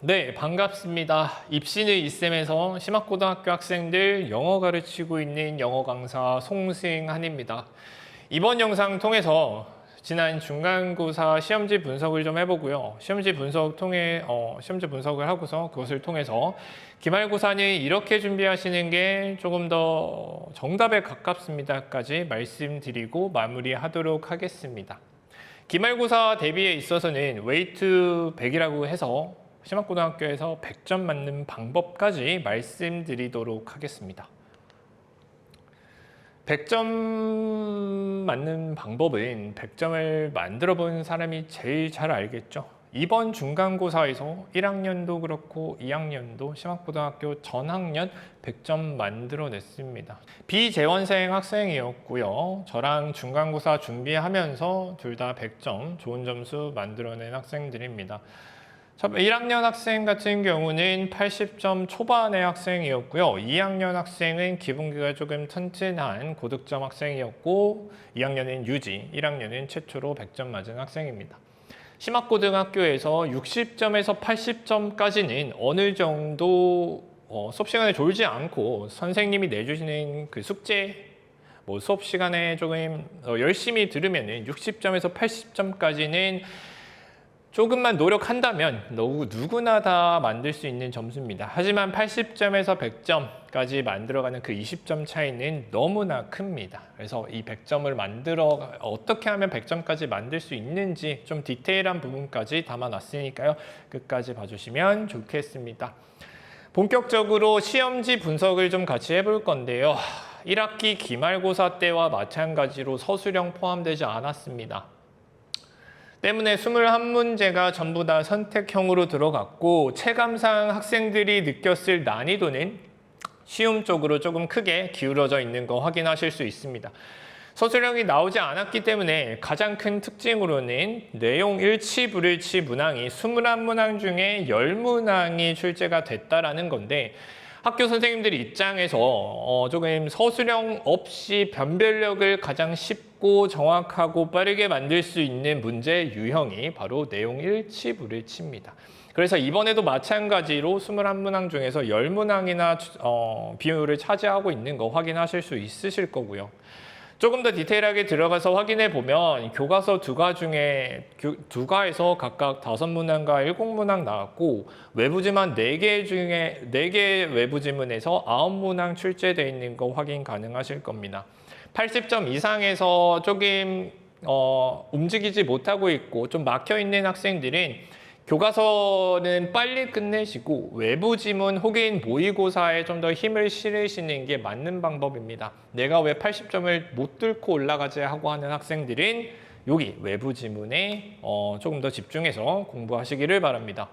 네, 반갑습니다. 입시는 이쌤에서 심학고등학교 학생들 영어 가르치고 있는 영어 강사 송승한입니다. 이번 영상 통해서 지난 중간고사 시험지 분석을 좀 해보고요. 시험지 분석 통해 어, 시험지 분석을 하고서 그것을 통해서 기말고사는 이렇게 준비하시는 게 조금 더 정답에 가깝습니다까지 말씀드리고 마무리하도록 하겠습니다. 기말고사 대비에 있어서는 웨이트 100이라고 해서 심학고등학교에서 100점 맞는 방법까지 말씀드리도록 하겠습니다. 100점 맞는 방법은 100점을 만들어 본 사람이 제일 잘 알겠죠. 이번 중간고사에서 1학년도 그렇고 2학년도 심학고등학교 전학년 100점 만들어냈습니다. 비재원생 학생이었고요. 저랑 중간고사 준비하면서 둘 다 100점 좋은 점수 만들어낸 학생들입니다. 첫 1학년 학생 같은 경우는 80점 초반의 학생이었고요. 2학년 학생은 기본기가 조금 튼튼한 고득점 학생이었고 2학년은 유지, 1학년은 최초로 100점 맞은 학생입니다. 심학고등학교에서 60점에서 80점까지는 어느 정도 어, 수업 시간에 졸지 않고 선생님이 내주시는 그 숙제 뭐 수업 시간에 조금 어, 열심히 들으면은 60점에서 80점까지는 조금만 노력한다면 누구나 다 만들 수 있는 점수입니다. 하지만 80점에서 100점까지 만들어가는 그 20점 차이는 너무나 큽니다. 그래서 이 100점을 만들어 어떻게 하면 100점까지 만들 수 있는지 좀 디테일한 부분까지 담아놨으니까요. 끝까지 봐주시면 좋겠습니다. 본격적으로 시험지 분석을 좀 같이 해볼 건데요. 1학기 기말고사 때와 마찬가지로 서술형 포함되지 않았습니다. 때문에 21문제가 전부 다 선택형으로 들어갔고 체감상 학생들이 느꼈을 난이도는 쉬움 쪽으로 조금 크게 기울어져 있는 거 확인하실 수 있습니다. 서술형이 나오지 않았기 때문에 가장 큰 특징으로는 내용 일치 불일치 문항이 21문항 중에 10문항이 출제가 됐다라는 건데 학교 선생님들 입장에서 어, 조금 서술형 없이 변별력을 가장 쉽 고 정확하고 빠르게 만들 수 있는 문제 유형이 바로 내용 일치 불일치입니다. 그래서 이번에도 마찬가지로 21문항 중에서 10문항이나 어, 비율을 차지하고 있는 거 확인하실 수 있으실 거고요. 조금 더 디테일하게 들어가서 확인해 보면 교과서 두과 중에 교- 두 과에서 각각 다섯 문항과 일곱 문항 나왔고 외부 지문 네개 중에 네 개 외부 지문에서 아홉 문항 출제돼 있는 거 확인 가능하실 겁니다. 80점 이상에서 조금 어, 움직이지 못하고 있고 좀 막혀 있는 학생들은 교과서는 빨리 끝내시고 외부 지문 혹은 모의고사에 좀 더 힘을 실으시는 게 맞는 방법입니다. 내가 왜 80점을 못 뚫고 올라가지 하고 하는 학생들은 여기 외부 지문에 어, 조금 더 집중해서 공부하시기를 바랍니다.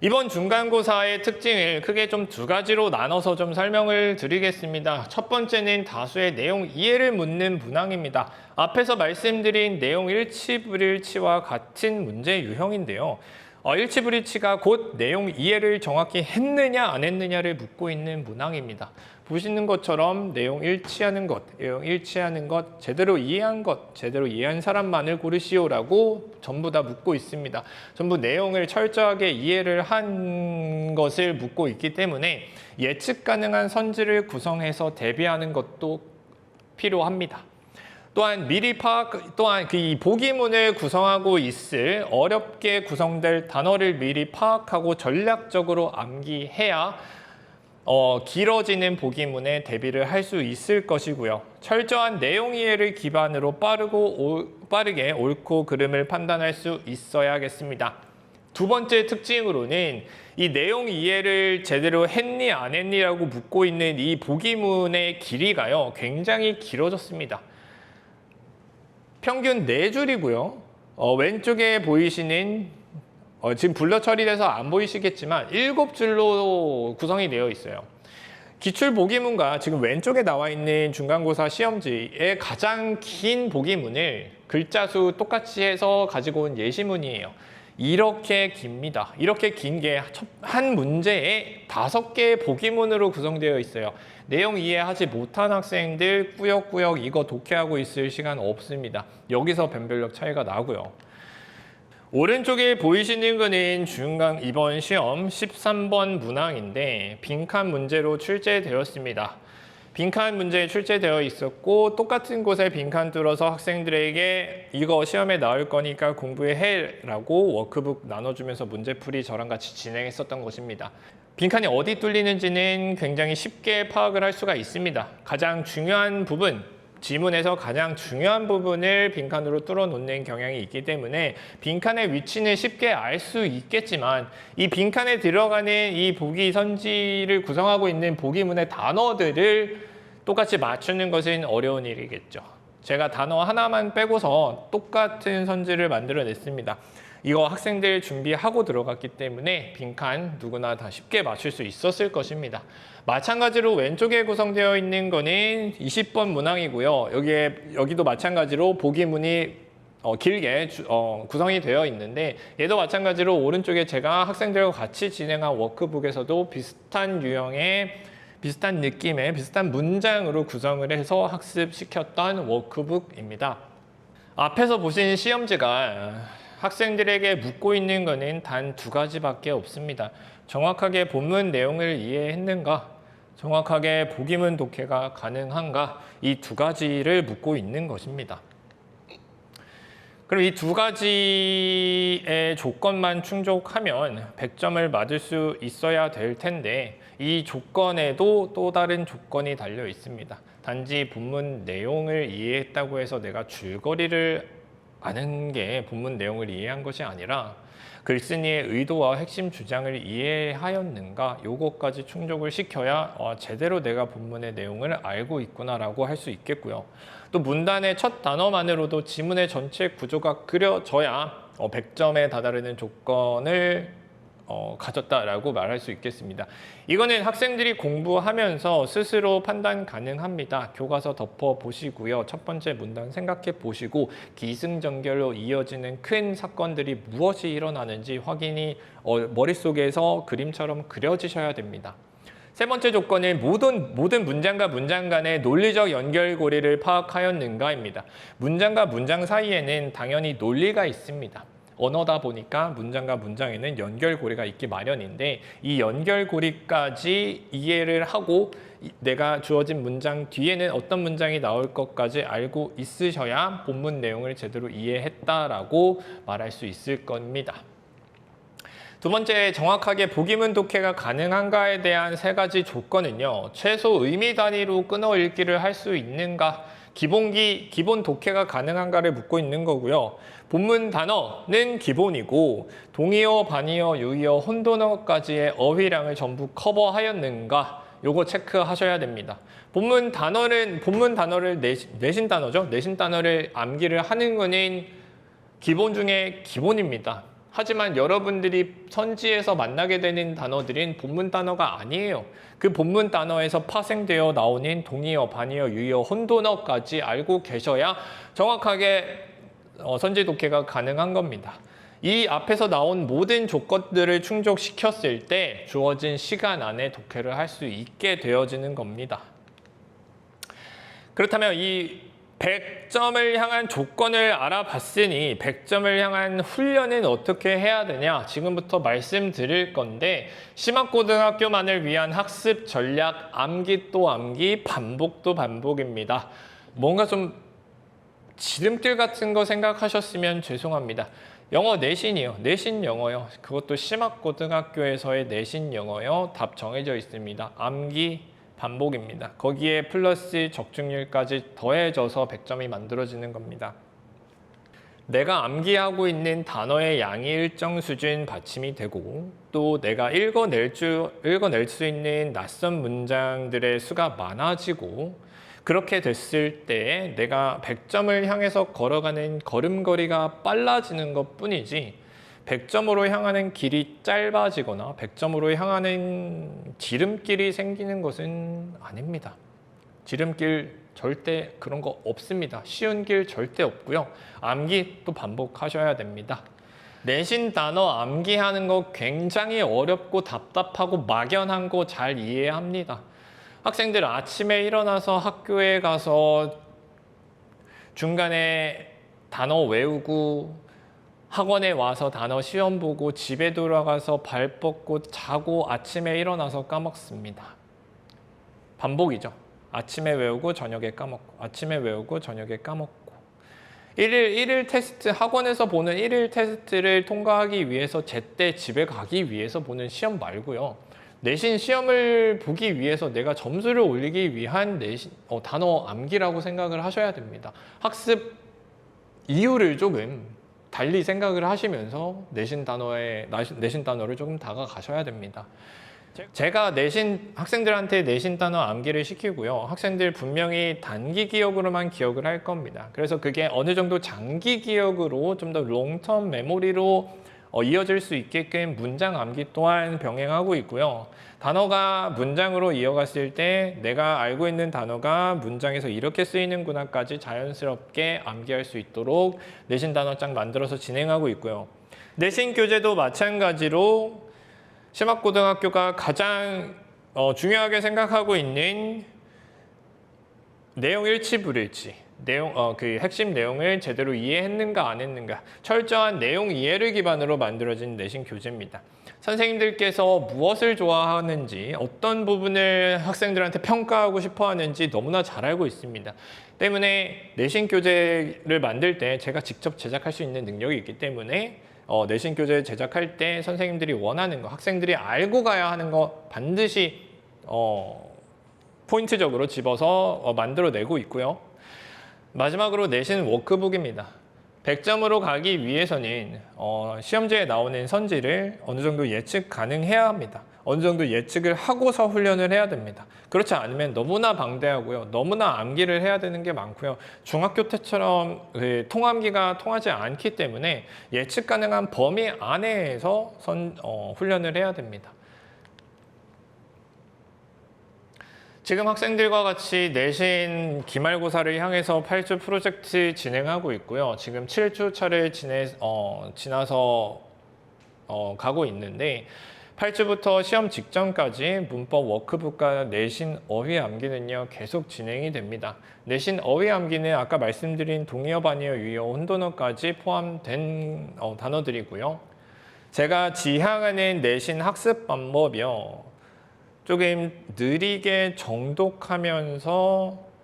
이번 중간고사의 특징을 크게 좀 두 가지로 나눠서 좀 설명을 드리겠습니다. 첫 번째는 다수의 내용 이해를 묻는 문항입니다. 앞에서 말씀드린 내용 일치 불일치와 같은 문제 유형인데요. 어, 일치 불일치가 곧 내용 이해를 정확히 했느냐 안 했느냐를 묻고 있는 문항입니다. 보시는 것처럼 내용 일치하는 것, 내용 일치하는 것, 제대로 이해한 것, 제대로 이해한 사람만을 고르시오라고 전부 다 묻고 있습니다. 전부 내용을 철저하게 이해를 한 것을 묻고 있기 때문에 예측 가능한 선지를 구성해서 대비하는 것도 필요합니다. 또한 미리 파악, 또한 그 이 보기문을 구성하고 있을 어렵게 구성될 단어를 미리 파악하고 전략적으로 암기해야 어, 길어지는 보기문에 대비를 할 수 있을 것이고요. 철저한 내용 이해를 기반으로 빠르고 올- 빠르게 옳고 그름을 판단할 수 있어야겠습니다. 두 번째 특징으로는 이 내용 이해를 제대로 했니 안 했니라고 묻고 있는 이 보기문의 길이가요. 굉장히 길어졌습니다. 평균 4줄이고요. 어, 왼쪽에 보이시는 어, 지금 블러 처리돼서 안 보이시겠지만 7줄로 구성이 되어 있어요. 기출 보기문과 지금 왼쪽에 나와 있는 중간고사 시험지의 가장 긴 보기문을 글자 수 똑같이 해서 가지고 온 예시문이에요. 이렇게 깁니다. 이렇게 긴 게 한 문제에 다섯 개의 보기문으로 구성되어 있어요. 내용 이해하지 못한 학생들 꾸역꾸역 이거 독해하고 있을 시간 없습니다. 여기서 변별력 차이가 나고요. 오른쪽에 보이시는 거는 중강 이번 시험 13번 문항인데 빈칸 문제로 출제되었습니다. 빈칸 문제 출제되어 있었고 똑같은 곳에 빈칸 뚫어서 학생들에게 이거 시험에 나올 거니까 공부해 해라고 워크북 나눠주면서 문제풀이 저랑 같이 진행했었던 것입니다. 빈칸이 어디 뚫리는지는 굉장히 쉽게 파악을 할 수가 있습니다. 가장 중요한 부분, 지문에서 가장 중요한 부분을 빈칸으로 뚫어 놓는 경향이 있기 때문에 빈칸의 위치는 쉽게 알 수 있겠지만 이 빈칸에 들어가는 이 보기 선지를 구성하고 있는 보기문의 단어들을 똑같이 맞추는 것은 어려운 일이겠죠. 제가 단어 하나만 빼고서 똑같은 선지를 만들어냈습니다. 이거 학생들 준비하고 들어갔기 때문에 빈칸 누구나 다 쉽게 맞출 수 있었을 것입니다. 마찬가지로 왼쪽에 구성되어 있는 거는 20번 문항이고요. 여기에 여기도 마찬가지로 보기문이 어, 길게 주- 어, 구성이 되어 있는데 얘도 마찬가지로 오른쪽에 제가 학생들과 같이 진행한 워크북에서도 비슷한 유형의 비슷한 느낌의 비슷한 문장으로 구성을 해서 학습시켰던 워크북입니다. 앞에서 보신 시험지가 학생들에게 묻고 있는 것은 단 두 가지밖에 없습니다. 정확하게 본문 내용을 이해했는가? 정확하게 보기문 독해가 가능한가? 이 두 가지를 묻고 있는 것입니다. 그럼 이 두 가지의 조건만 충족하면 100점을 맞을 수 있어야 될 텐데 이 조건에도 또 다른 조건이 달려 있습니다. 단지 본문 내용을 이해했다고 해서 내가 줄거리를 아는 게 본문 내용을 이해한 것이 아니라 글쓴이의 의도와 핵심 주장을 이해하였는가 요것까지 충족을 시켜야 어, 제대로 내가 본문의 내용을 알고 있구나라고 할 수 있겠고요. 또 문단의 첫 단어만으로도 지문의 전체 구조가 그려져야 어, 100점에 다다르는 조건을 어, 가졌다라고 말할 수 있겠습니다. 이거는 학생들이 공부하면서 스스로 판단 가능합니다. 교과서 덮어 보시고요. 첫 번째 문단 생각해 보시고 기승전결로 이어지는 큰 사건들이 무엇이 일어나는지 확인이 어, 머릿속에서 그림처럼 그려지셔야 됩니다. 세 번째 조건은 모든 모든 문장과 문장 간의 논리적 연결고리를 파악하였는가입니다. 문장과 문장 사이에는 당연히 논리가 있습니다. 언어다 보니까 문장과 문장에는 연결고리가 있기 마련인데 이 연결고리까지 이해를 하고 이- 내가 주어진 문장 뒤에는 어떤 문장이 나올 것까지 알고 있으셔야 본문 내용을 제대로 이해했다라고 말할 수 있을 겁니다. 두 번째, 정확하게 보기문 독해가 가능한가에 대한 세 가지 조건은요. 최소 의미 단위로 끊어 읽기를 할 수 있는가, 기본기, 기본 독해가 가능한가를 묻고 있는 거고요. 본문 단어는 기본이고 동의어, 반의어, 유의어, 혼돈어까지의 어휘량을 전부 커버하였는가 요거 체크하셔야 됩니다. 본문 단어는 본문 단어를 내신, 내신 단어죠. 내신 단어를 암기를 하는 거는 기본 중에 기본입니다. 하지만 여러분들이 선지에서 만나게 되는 단어들은 본문 단어가 아니에요. 그 본문 단어에서 파생되어 나오는 동의어, 반의어, 유의어, 혼돈어까지 알고 계셔야 정확하게 어, 선지 독해가 가능한 겁니다. 이 앞에서 나온 모든 조건들을 충족시켰을 때 주어진 시간 안에 독해를 할 수 있게 되어지는 겁니다. 그렇다면 이 100점을 향한 조건을 알아봤으니 100점을 향한 훈련은 어떻게 해야 되냐? 지금부터 말씀드릴 건데 심학고등학교만을 위한 학습 전략 암기 또 암기 반복 또 반복입니다. 뭔가 좀 지름길 같은 거 생각하셨으면 죄송합니다. 영어 내신이요. 내신 영어요. 그것도 심학고등학교에서의 내신 영어요. 답 정해져 있습니다. 암기 반복입니다. 거기에 플러스 적중률까지 더해져서 100점이 만들어지는 겁니다. 내가 암기하고 있는 단어의 양이 일정 수준 받침이 되고 또 내가 읽어낼 주, 읽어낼 수 있는 낯선 문장들의 수가 많아지고 그렇게 됐을 때 내가 100점을 향해서 걸어가는 걸음걸이가 빨라지는 것 뿐이지 100점으로 향하는 길이 짧아지거나 100점으로 향하는 지름길이 생기는 것은 아닙니다. 지름길 절대 그런 거 없습니다. 쉬운 길 절대 없고요. 암기 또 반복하셔야 됩니다. 내신 단어 암기하는 거 굉장히 어렵고 답답하고 막연한 거 잘 이해합니다. 학생들 아침에 일어나서 학교에 가서 중간에 단어 외우고 학원에 와서 단어 시험 보고 집에 돌아가서 발 뻗고 자고 아침에 일어나서 까먹습니다. 반복이죠. 아침에 외우고 저녁에 까먹고 아침에 외우고 저녁에 까먹고 일일 일일 테스트 학원에서 보는 일일 테스트를 통과하기 위해서 제때 집에 가기 위해서 보는 시험 말고요. 내신 시험을 보기 위해서 내가 점수를 올리기 위한 내신 어, 단어 암기라고 생각을 하셔야 됩니다. 학습 이유를 조금 달리 생각을 하시면서 내신 단어에 내신 단어를 조금 다가가셔야 됩니다. 제가 내신 학생들한테 내신 단어 암기를 시키고요. 학생들 분명히 단기 기억으로만 기억을 할 겁니다. 그래서 그게 어느 정도 장기 기억으로 좀 더 롱텀 메모리로 어, 이어질 수 있게끔 문장 암기 또한 병행하고 있고요. 단어가 문장으로 이어갔을 때 내가 알고 있는 단어가 문장에서 이렇게 쓰이는구나까지 자연스럽게 암기할 수 있도록 내신 단어장 만들어서 진행하고 있고요. 내신 교재도 마찬가지로 심학고등학교가 가장 어, 중요하게 생각하고 있는 내용 일치 불일치 내용 어, 그 핵심 내용을 제대로 이해했는가 안 했는가 철저한 내용 이해를 기반으로 만들어진 내신 교재입니다. 선생님들께서 무엇을 좋아하는지 어떤 부분을 학생들한테 평가하고 싶어 하는지 너무나 잘 알고 있습니다. 때문에 내신 교재를 만들 때 제가 직접 제작할 수 있는 능력이 있기 때문에 어, 내신 교재 제작할 때 선생님들이 원하는 거, 학생들이 알고 가야 하는 거 반드시 어, 포인트적으로 집어서 어, 만들어내고 있고요. 마지막으로 내신 워크북입니다. 100점으로 가기 위해서는 어, 시험지에 나오는 선지를 어느 정도 예측 가능해야 합니다. 어느 정도 예측을 하고서 훈련을 해야 됩니다. 그렇지 않으면 너무나 방대하고요. 너무나 암기를 해야 되는 게 많고요. 중학교 때처럼 그 통암기가 통하지 않기 때문에 예측 가능한 범위 안에서 선, 어, 훈련을 해야 됩니다. 지금 학생들과 같이 내신 기말고사를 향해서 8주 프로젝트 진행하고 있고요. 지금 7주 차를 지내, 어, 지나서 어, 가고 있는데 8주부터 시험 직전까지 문법 워크북과 내신 어휘 암기는요 계속 진행이 됩니다. 내신 어휘 암기는 아까 말씀드린 동의어, 반의어, 유의어, 혼돈어까지 포함된 어, 단어들이고요. 제가 지향하는 내신 학습 방법이요. 조금 느리게 정독하면서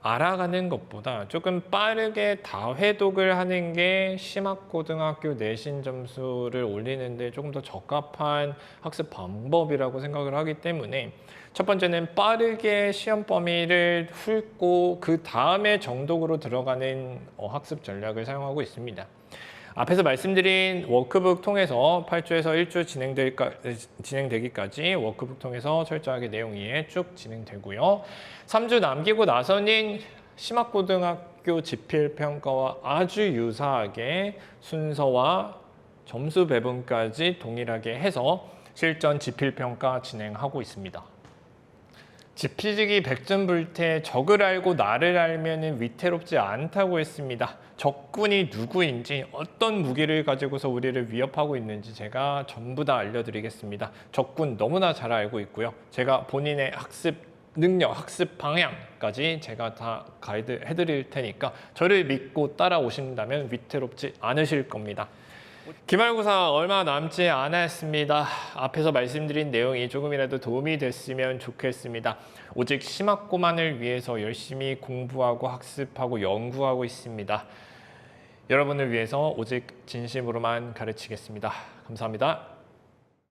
알아가는 것보다 조금 빠르게 다회독을 하는 게 심학고등학교 내신 점수를 올리는데 조금 더 적합한 학습 방법이라고 생각을 하기 때문에 첫 번째는 빠르게 시험 범위를 훑고 그 다음에 정독으로 들어가는 어, 학습 전략을 사용하고 있습니다. 앞에서 말씀드린 워크북 통해서 8주에서 1주 진행될까, 진행되기까지 워크북 통해서 철저하게 내용 이해 쭉 진행되고요. 3주 남기고 나서는 심학고등학교 지필평가와 아주 유사하게 순서와 점수 배분까지 동일하게 해서 실전 지필평가 진행하고 있습니다. 지피지기 100점 불태 적을 알고 나를 알면 위태롭지 않다고 했습니다. 적군이 누구인지 어떤 무기를 가지고서 우리를 위협하고 있는지 제가 전부 다 알려드리겠습니다. 적군 너무나 잘 알고 있고요. 제가 본인의 학습 능력, 학습 방향까지 제가 다 가이드 해드릴 테니까 저를 믿고 따라오신다면 위태롭지 않으실 겁니다. 기말고사 얼마 남지 않았습니다. 앞에서 말씀드린 내용이 조금이라도 도움이 됐으면 좋겠습니다. 오직 심학고만을 위해서 열심히 공부하고 학습하고 연구하고 있습니다. 여러분을 위해서 오직 진심으로만 가르치겠습니다. 감사합니다.